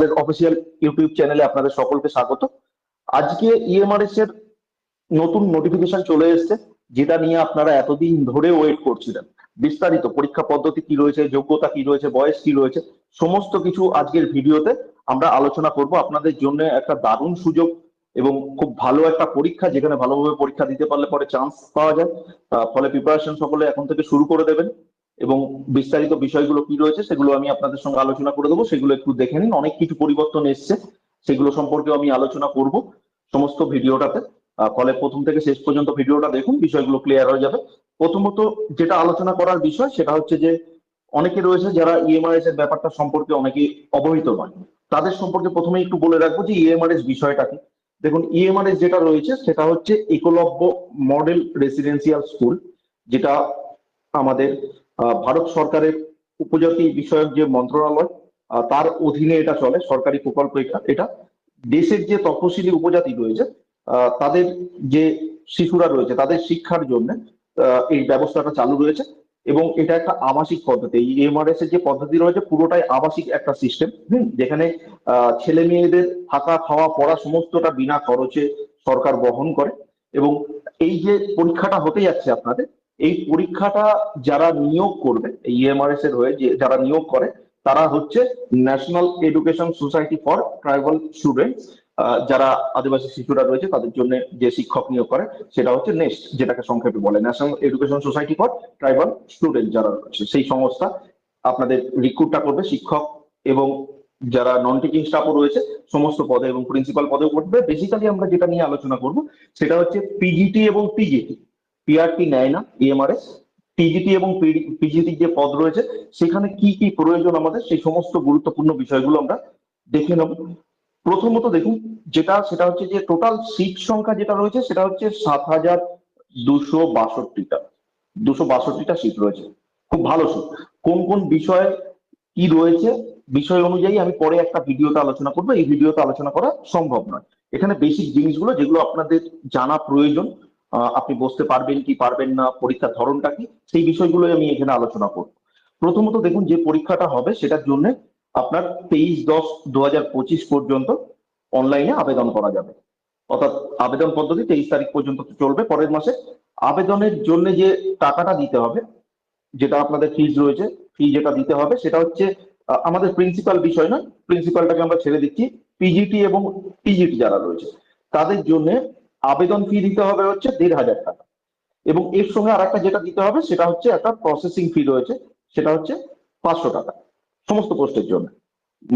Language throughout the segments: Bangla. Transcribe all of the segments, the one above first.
আমাদের অফিসিয়াল ইউটিউব চ্যানেলে আপনাদের সকলকে স্বাগত। আজকে ইএমআরএস এর নতুন নোটিফিকেশন চলে এসেছে, যেটা নিয়ে আপনারা এতদিন ধরে ওয়েট করছিলেন। বিস্তারিত পরীক্ষা পদ্ধতি কি রয়েছে, যোগ্যতা কি রয়েছে, বয়স কি রয়েছে, সমস্ত কিছু আজকের ভিডিওতে আমরা আলোচনা করব। আপনাদের জন্য একটা দারুণ সুযোগ এবং খুব ভালো একটা পরীক্ষা, যেখানে ভালোভাবে পরীক্ষা দিতে পারলে পরে চান্স পাওয়া যায়। ফলে প্রিপারেশন সকলে এখন থেকে শুরু করে দেবেন। এবং বিস্তারিত বিষয়গুলো কি রয়েছে সেগুলো আমি আপনাদের সঙ্গে আলোচনা করে দেবো। সেগুলো একটু দেখে নিন। অনেক কিছু পরিবর্তন এসছে। সেগুলো সম্পর্কে আমি আলোচনা করব সমস্ত ভিডিওটাতে। ফলে প্রথম থেকে শেষ পর্যন্ত ভিডিওটা দেখুন, বিষয়গুলো ক্লিয়ার হয়ে যাবে। প্রথমত যেটা আলোচনা করার বিষয়, সেটা হচ্ছে যে অনেকে রয়েছে যারা ইএমআরএস এর ব্যাপারটা সম্পর্কে অনেকে অবহিত নয়। তাদের সম্পর্কে প্রথমে একটু বলে রাখব যে ইএমআরএস বিষয়টা কি। দেখুন ইএমআরএস যেটা রয়েছে, সেটা হচ্ছে একলব্য মডেল রেসিডেন্সিয়াল স্কুল, যেটা আমাদের ভারত সরকারের উপজাতি বিষয়ক যে মন্ত্রণালয় তার অধীনে এটা চলে, সরকারি প্রকল্প এটা- দেশের যে তপশিলি উপজাতি রয়েছে তাদের যে শিশুরা রয়েছে, তাদের শিক্ষার জন্য এই ব্যবস্থাটা চালু রয়েছে। এবং এটা একটা আবাসিক পদ্ধতি। এই এমআরএস এর যে পদ্ধতি রয়েছে, পুরোটাই আবাসিক একটা সিস্টেম হুম? যেখানে ছেলে মেয়েদের থাকা, খাওয়া, পড়া সমস্তটা বিনা খরচে সরকার বহন করে। এবং এই যে পরীক্ষাটা হতে যাচ্ছে আপনাদের এই পরীক্ষাটা যারা নিয়োগ করবে ইএমআরএস এর হয়ে যারা নিয়োগ করে, তারা হচ্ছে national education society for tribal students যারা আদিবাসী শিশুরা রয়েছে, তাদের জন্য যে শিক্ষক নিয়োগ করে, সেটা হচ্ছে নেক্সট যেটাকে সংক্ষেপে বলে। National education society for tribal student যারা রয়েছে, সেই সংস্থা আপনাদের রিক্রুটটা করবে শিক্ষক এবং যারা নন টিচিং স্টাফও রয়েছে, সমস্ত পদে এবং প্রিন্সিপাল পদেও করবে। বেসিক্যালি আমরা যেটা নিয়ে আলোচনা করব, সেটা হচ্ছে পিজিটি এবং পিজিটি পিআরটি নেয় না ইএমআরএস টিজিটি এবং পিজিটি যে পদ রয়েছে, সেখানে কি কি প্রয়োজন আমাদের, সেই সমস্ত গুরুত্বপূর্ণ বিষয়গুলো আমরা দেখে নেব। প্রথমত দেখুন, যেটা, সেটা হচ্ছে যে টোটাল সিট সংখ্যা যেটা রয়েছে, সেটা হচ্ছে সাত হাজার দুশো বাষট্টিটা। দুশো বাষট্টিটা সিট রয়েছে। খুব ভালো সিট কোন কোন বিষয়ে কি রয়েছে, বিষয় অনুযায়ী আমি পরে একটা ভিডিওতে আলোচনা করব। এই ভিডিওতে আলোচনা করা সম্ভব নয়। এখানে বেসিক জিনিসগুলো যেগুলো আপনাদের জানা প্রয়োজন আপনি বসতে পারবেন কি পারবেন না, পরীক্ষার ধরনটা কি, সেই বিষয়গুলোই আমি এখানে আলোচনা করব। প্রথমত দেখুন যে পরীক্ষাটা হবে সেটার জন্য আপনার তেইশ দশ দু পর্যন্ত অনলাইনে আবেদন করা যাবে। অর্থাৎ আবেদন পদ্ধতি তেইশ তারিখ পর্যন্ত চলবে, পরের মাসে। আবেদনের জন্য যে টাকাটা দিতে হবে, যেটা আপনাদের ফিজ রয়েছে ফি যেটা দিতে হবে, সেটা হচ্ছে আমাদের প্রিন্সিপাল বিষয় নয় প্রিন্সিপালটাকে আমরা ছেড়ে দিচ্ছি পিজিটি এবং টিজিটি যারা রয়েছে। তাদের জন্য আবেদন ফি দিতে হবে হচ্ছে দেড় হাজার টাকা। এবং এর সঙ্গে আর একটা যেটা দিতে হবে, সেটা হচ্ছে একটা প্রসেসিং ফি রয়েছে, সেটা হচ্ছে পাঁচশো টাকা সমস্ত পোস্টের জন্য।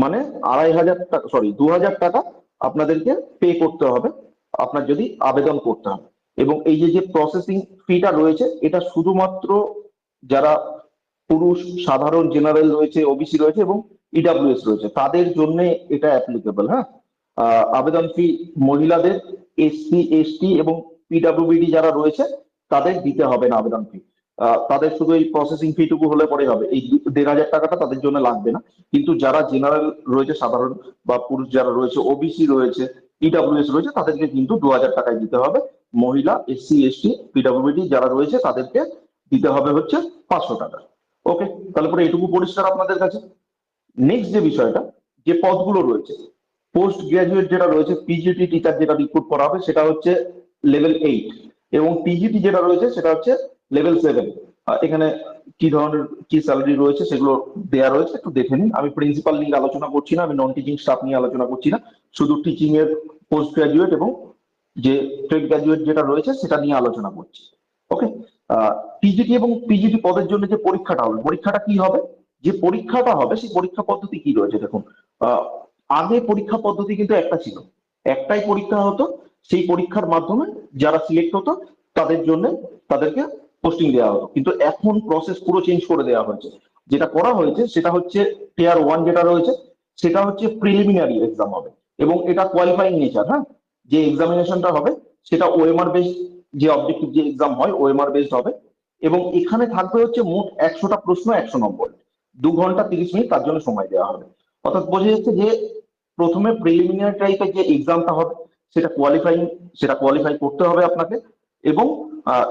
মানে আড়াই হাজার টাকা সরি দু হাজার টাকা আপনাদেরকে পে করতে হবে, আপনার যদি আবেদন করতে হবে। এবং এই যে যে প্রসেসিং ফিটা রয়েছে, এটা শুধুমাত্র যারা পুরুষ, সাধারণ জেনারেল রয়েছে ওবিসি রয়েছে এবং ইডাব্লিউএস রয়েছে, তাদের জন্য এটা অ্যাপ্লিকেবল হ্যাঁ? আবেদন ফি মহিলাদের এসসি, এসটি এবং পিডাব্লিউবিডি যারা রয়েছে, তাদের দিতে হবে না আবেদন ফি তাদের শুধু এই প্রসেসিং ফিটুকু হলে পরে হবে। এই দেড় হাজার টাকাটা তাদের জন্য লাগবে না। কিন্তু যারা জেনারেল রয়েছে, সাধারণ বা পুরুষ যারা রয়েছে ওবিসি রয়েছে ইডাব্লিউএস রয়েছে, তাদেরকে কিন্তু দু হাজার টাকায় দিতে হবে। মহিলা, এসসি, এসটি পিডাব্লিউবিডি যারা রয়েছে, তাদেরকে দিতে হবে হচ্ছে পাঁচশো টাকা। ওকে তাহলে পরে এটুকু পরিষ্কার আপনাদের কাছে। নেক্সট যে বিষয়টা, যে পদগুলো রয়েছে পোস্ট গ্রাজুয়েট যেটা রয়েছে পিজিটি টিচার যেটা রিক্রুট করা হবে সেটা হচ্ছে লেভেল এইট এবং পিজিটি যেটা রয়েছে, সেটা হচ্ছে লেভেল সেভেন এখানে কি ধরনের, কি স্যালারি রয়েছে সেগুলো দেয়া রয়েছে, একটু দেখে নিন। আমি প্রিন্সিপাল নিয়ে আলোচনা করছি না, আমি নন টিচিং স্টাফ নিয়ে আলোচনা করছি না, শুধু টিচিং এর পোস্ট গ্রাজুয়েট এবং যে ট্রেড গ্রাজুয়েট যেটা রয়েছে, সেটা নিয়ে আলোচনা করছি। ওকে টিজিটি এবং পিজিটি পদের জন্য যে পরীক্ষাটা হবে, পরীক্ষাটা কি হবে? যে পরীক্ষাটা হবে, সেই পরীক্ষা পদ্ধতি কি রয়েছে? দেখুন আগে পরীক্ষা পদ্ধতি কিন্তু একটা ছিল। একটাই পরীক্ষা হতো, সেই পরীক্ষার মাধ্যমে যারা সিলেক্ট হতো, তাদের জন্য তাদেরকে পোস্টিং দেওয়া হতো। কিন্তু এখন প্রসেস পুরো চেঞ্জ করে দেওয়া হয়েছে। যেটা করা হয়েছে, সেটা হচ্ছে টিয়ার ওয়ান যেটা রয়েছে, সেটা হচ্ছে প্রিলিমিনারি এক্সাম হবে। এবং এটা কোয়ালিফাইং নেচার হ্যাঁ? যে এক্সামিনেশনটা হবে, সেটা ওএমআর বেসড যে অবজেক্টিভ যে এক্সাম হয় ওএমআর বেসড হবে। এবং এখানে থাকবে হচ্ছে মোট একশোটা প্রশ্ন, একশো নম্বর। দু ঘণ্টা তিরিশ মিনিট তার জন্য সময় দেওয়া হবে। অর্থাৎ বোঝা যাচ্ছে যে প্রথমে প্রিলিমিনারি টাইপের যে এক্সামটা হবে, সেটা কোয়ালিফাইং সেটা কোয়ালিফাই করতে হবে আপনাকে এবং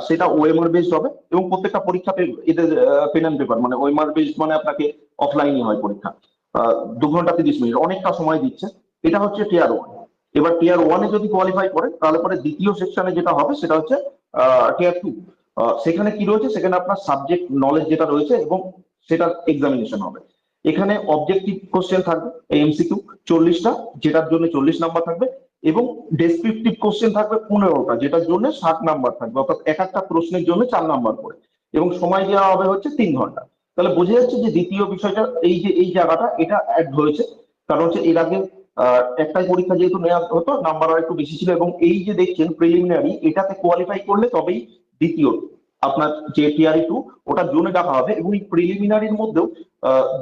সেটা ওএমআর বেসড হবে এবং প্রত্যেকটা পরীক্ষা এদের পেন অ্যান্ড পেপার মানে ওএমআর বেসড মানে আপনাকে অফলাইনই হয় পরীক্ষা। দু ঘণ্টা তিরিশ মিনিট, অনেকটা সময় দিচ্ছে। এটা হচ্ছে টিয়ার ওয়ান এবার টিয়ার ওয়ানে যদি কোয়ালিফাই করে, তাহলে পরে দ্বিতীয় সেকশনে যেটা হবে, সেটা হচ্ছে টিয়ার টু সেখানে কি রয়েছে? সেখানে আপনার সাবজেক্ট নলেজ যেটা রয়েছে এবং সেটার এক্সামিনেশন হবে। এখানে অবজেক্টিভ কোশ্চেন থাকবে এমসিকিউ চল্লিশটা, যেটার জন্য চল্লিশ নাম্বার থাকবে এবং ডেসক্রিপটিভ কোশ্চেন থাকবে পনেরোটা, যেটার জন্য ষাট নাম্বার থাকবে, অর্থাৎ এক একটা প্রশ্নের জন্য চার নাম্বার করে এবং সময় দেওয়া হবে হচ্ছে তিন ঘণ্টা। তাহলে বোঝা যাচ্ছে যে দ্বিতীয় বিষয়টা, এই যে, এই জায়গাটা, এটা অ্যাড হয়েছে। কারণ হচ্ছে এর আগে একটাই পরীক্ষা যেহেতু নেওয়া হতো নাম্বার একটু বেশি ছিল এবং এই যে দেখছেন প্রিলিমিনারি এটাতে কোয়ালিফাই করলে তবেই দ্বিতীয় আপনার যে টিআরই টু ওটার জন্য ডাকা হবে এবং প্রিলিমিনারির মধ্যেও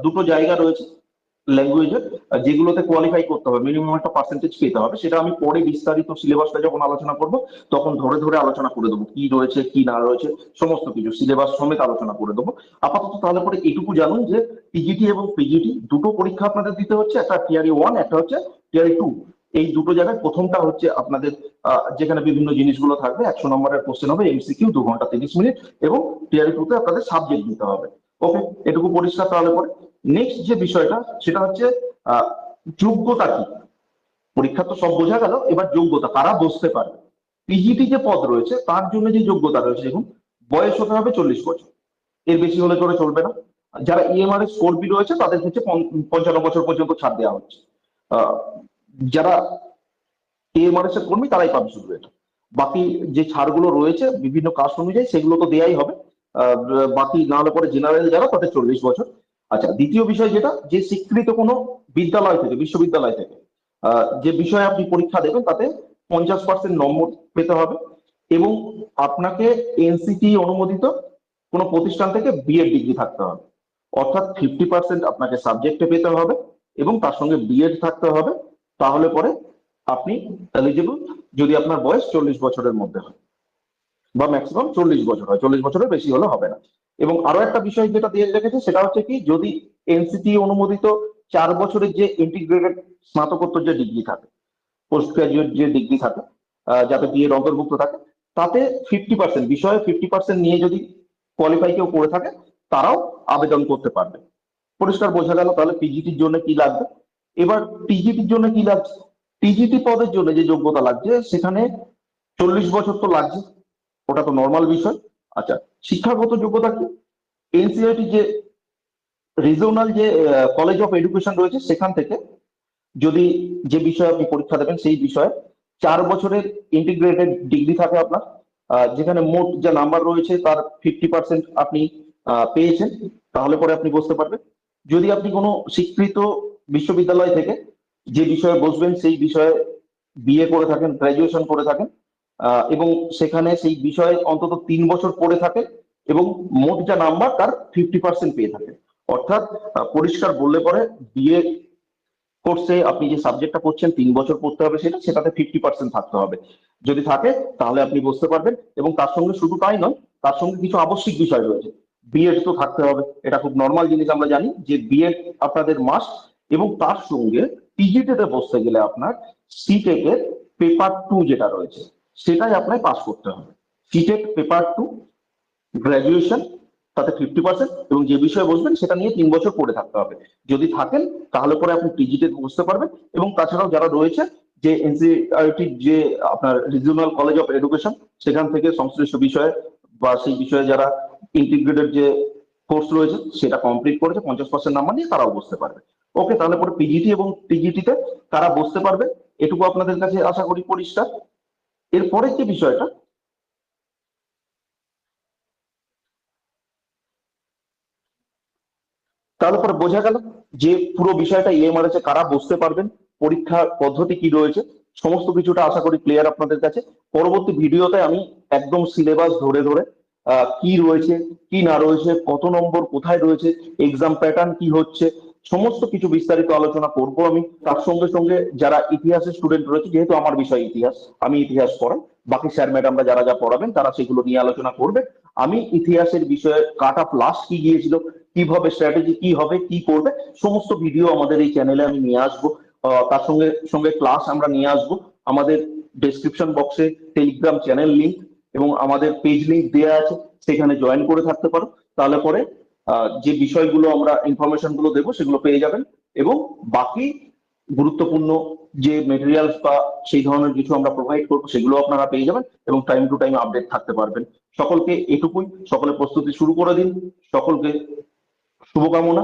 দুটো জায়গা রয়েছে ল্যাঙ্গুয়েজের যেগুলোতে কোয়ালিফাই করতে হবে। মিনিমাম একটা পার্সেন্টেজ পেতে হবে। সেটা আমি পরে বিস্তারিত সিলেবাসটা যখন আলোচনা করব, তখন ধরে ধরে আলোচনা করে দেবো। কি রয়েছে, কি না রয়েছে, সমস্ত কিছু সিলেবাস সমেত আলোচনা করে দেবো। আপাতত তাহলে পরে এটুকু জানুন যে পিজিটি এবং পিজিটি দুটো পরীক্ষা আপনাদের দিতে হচ্ছে। একটা টিআরই ওয়ান একটা হচ্ছে টিআরই টু এই দুটো জায়গায় প্রথমটা হচ্ছে আপনাদের যেখানে বিভিন্ন জিনিসগুলো থাকবে, একশো নম্বরের কোশ্চেন হবে এমসিকিউ দু ঘণ্টা তিরিশ মিনিট, এবং টিআরই টু তে আপনাদের সাবজেক্ট দিতে হবে। ওকে এটুকু পরিষ্কার তাহলে পরে। নেক্সট যে বিষয়টা, সেটা হচ্ছে যোগ্যতা কি? পরীক্ষা তো সব বোঝা গেল, এবার যোগ্যতা, কারা বসতে পারবে? পিজিটি যে পদ রয়েছে, তার জন্য যে যোগ্যতা রয়েছে, দেখুন, বয়স হতে হবে চল্লিশ বছর। এর বেশি হলে করে চলবে না। যারা ইএমআর এর স্কোর বি রয়েছে, তাদের ক্ষেত্রে পঞ্চান্ন বছর পর্যন্ত ছাড় দেওয়া হচ্ছে। যারা ইএমআর এর কর্মী, তারাই পাবে শুধু এটা। বাকি যে ছাড়গুলো রয়েছে, বিভিন্ন কাস্ট অনুযায়ী সেগুলো তো দেয়াই হবে। বাকি না হলে পরে জেনারেল যারা, তাদের চল্লিশ বছর। আচ্ছা দ্বিতীয় বিষয় যেটা, যে স্বীকৃত কোনো বিদ্যালয় থেকে, বিশ্ববিদ্যালয় থেকে যে বিষয়ে আপনি পরীক্ষা দেবেন, তাতে পঞ্চাশ পার্সেন্ট নম্বর পেতে হবে এবং আপনাকে এনসিটি অনুমোদিত কোনো প্রতিষ্ঠান থেকে বিএড ডিগ্রি থাকতে হবে। অর্থাৎ ফিফটি পার্সেন্ট আপনাকে সাবজেক্টে পেতে হবে এবং তার সঙ্গে বিএড থাকতে হবে। তাহলে পরে আপনি এলিজিবল যদি আপনার বয়স চল্লিশ বছরের মধ্যে হয় বা ম্যাক্সিমাম চল্লিশ বছর হয়, চল্লিশ বছরের বেশি হলে হবে না। এবং আরও একটা বিষয় যেটা দিয়ে রেখেছে, সেটা হচ্ছে কি, যদি এনসিটি অনুমোদিত চার বছরের যে ইন্টিগ্রেটেড স্নাতকোত্তর যে ডিগ্রি থাকে পোস্ট গ্রাজুয়েট যে ডিগ্রি থাকে যাতে বিএড অন্তর্ভুক্ত থাকে, তাতে ফিফটি পার্সেন্ট বিষয়ে ফিফটি পার্সেন্ট নিয়ে যদি কোয়ালিফাই কেউ করে থাকে, তারাও আবেদন করতে পারবে। পরিষ্কার বোঝা গেল, তাহলে পিজিটির জন্য কি লাগবে? এবার টিজিটির জন্য কি লাগছে? টিজিটি পদের জন্য যে যোগ্যতা লাগছে, সেখানে চল্লিশ বছর তো লাগছে ওটা তো নর্মাল বিষয়। আচ্ছা শিক্ষাগত যোগ্যতা কি? এনসিআরটি যে রিজনাল যে কলেজ অফ এডুকেশন রয়েছে, সেখান থেকে যদি যে বিষয়ে আপনি পরীক্ষা দেবেন, সেই বিষয়ে চার বছরের ইন্টিগ্রেটেড ডিগ্রি থাকে আপনার যেখানে মোট যে নাম্বার রয়েছে, তার ফিফটি পার্সেন্ট আপনি পেয়েছেন। তাহলে পরে আপনি বসতে পারবেন। যদি আপনি কোনো স্বীকৃত বিশ্ববিদ্যালয় থেকে যে বিষয়ে বসবেন, সেই বিষয়ে বিএ করে থাকেন গ্রাজুয়েশন করে থাকেন এবং সেখানে সেই বিষয়ে অন্তত তিন বছর পড়ে থাকে এবং মোট যা নাম্বার তার ফিফটি পার্সেন্ট পেয়ে থাকে। অর্থাৎ পরিষ্কার বললে পরে বিএ কোর্সে আপনি যে সাবজেক্টটা পড়ছেন, তিন বছর পড়তে হবে সেটা, সেটাতে ফিফটি পার্সেন্ট থাকতে হবে। যদি থাকে, তাহলে আপনি বুঝতে পারবেন এবং তার সঙ্গে শুধু তাই নয়, তার সঙ্গে কিছু আবশ্যিক বিষয় রয়েছে। বিএড তো থাকতে হবে, এটা খুব নর্মাল জিনিস আমরা জানি যে বিএড আপনাদের মাস্ট এবং তার সঙ্গে টিজিটিতে বসতে গেলে আপনার সিটেক এর পেপার টু যেটা রয়েছে, সেটাই আপনাকে পাস করতে হবে। সিটেক পেপার টু গ্রাজুয়েশন তাতে ফিফটি পার্সেন্ট এবং যে বিষয়ে বসবেন সেটা নিয়ে তিন বছর পড়ে থাকতে হবে। যদি থাকেন, তাহলে পরে আপনি পিজিতে বসতে পারবেন এবং তাছাড়াও যারা রয়েছে, যে এনসিআরটি যে আপনার রিজিওনাল কলেজ অফ এডুকেশন সেখান থেকে সংশ্লিষ্ট বিষয়ে বা সেই বিষয়ে যারা ইন্টিগ্রেটেড যে কোর্স রয়েছে, সেটা কমপ্লিট করেছে, পঞ্চাশ পার্সেন্ট নাম্বার নিয়ে তারাও বসতে পারবে। ওকে তাহলে পরে পিজিটি এবং টিজিটিতে তারা বসতে পারবে, এটুকু আপনাদের কাছে আশা করি পরিষ্কার। এরপরের যে বিষয়টা তাহলে পরে বোঝা গেল যে পুরো বিষয়টা ইএমআর আছে কারা বসতে পারবেন, পরীক্ষার পদ্ধতি কি রয়েছে, সমস্ত কিছুটা আশা করি ক্লিয়ার আপনাদের কাছে। পরবর্তী ভিডিওতে আমি একদম সিলেবাস ধরে ধরে কি রয়েছে, কি না রয়েছে, কত নম্বর কোথায় রয়েছে এক্সাম প্যাটার্ন কি হচ্ছে, সমস্ত কিছু বিস্তারিত আলোচনা করব আমি। তার সঙ্গে সঙ্গে যারা ইতিহাসের স্টুডেন্ট রয়েছে, যেহেতু আমার বিষয় ইতিহাস, আমি ইতিহাস পড়াই। বাকি স্যার ম্যাডামরা যারা যা পড়াবেন, তারা সেগুলো নিয়ে আলোচনা করবে। আমি ইতিহাসের বিষয়ে কাট অফ লাস্ট কি গিয়েছিল, কীভাবে স্ট্র্যাটেজি কি হবে, কি করবে, সমস্ত ভিডিও আমাদের এই চ্যানেলে আমি নিয়ে আসব। তার সঙ্গে সঙ্গে ক্লাস আমরা নিয়ে আসব। আমাদের ডেসক্রিপশন বক্সে টেলিগ্রাম চ্যানেল লিংক এবং আমাদের পেজ লিংক দেওয়া আছে, সেখানে জয়েন করে থাকতে পারো। তাহলে পরে যে বিষয়গুলো আমরা ইনফরমেশনগুলো দেবো, সেগুলো পেয়ে যাবেন। এবং বাকি গুরুত্বপূর্ণ যে মেটেরিয়ালস বা সেই ধরনের কিছু আমরা প্রোভাইড করব, সেগুলো আপনারা পেয়ে যাবেন এবং টাইম টু টাইম আপডেট থাকতে পারবেন। সকলকে এটুকুই সকলে প্রস্তুতি শুরু করে দিন। সকলকে শুভকামনা।